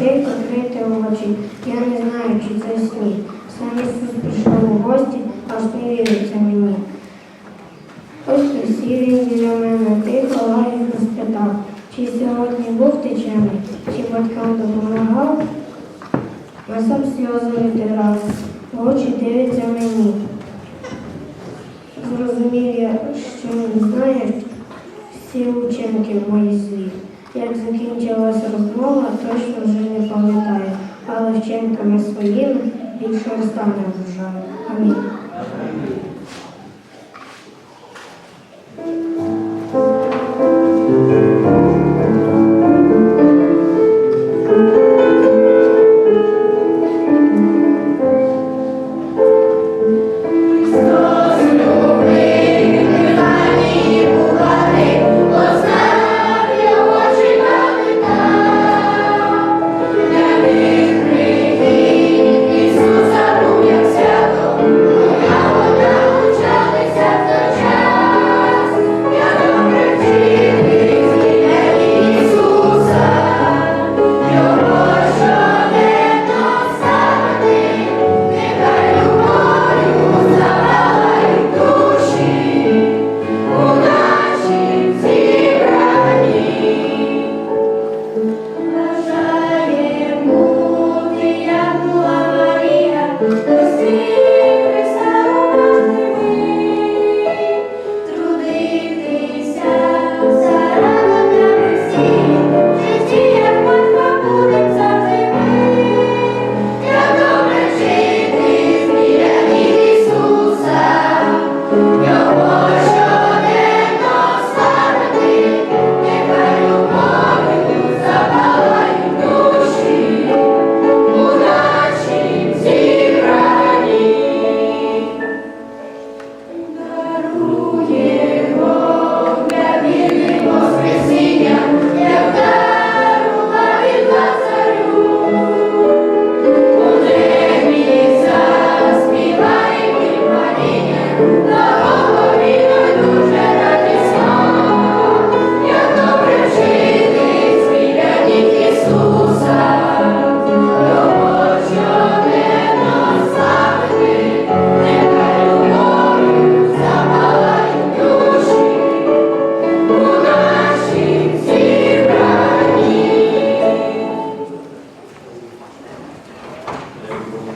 Тихо крити очі, я не знаю, чи це сні. Сам Ісус прийшов у гості, аж не віриться мені. Ось присів він біля мене, тихо лагідно спитав, чи сьогодні був ти чемний, чи батькам допомагав, а сам сльози витирав, в очі дивиться мені. Зрозумів я, що не знаєш всі учинки в моїй світ. Як закінчилася розмова, точно вже не пам'ятаю, але вчинками своїми більше не стане вважаю. Амінь. Lord.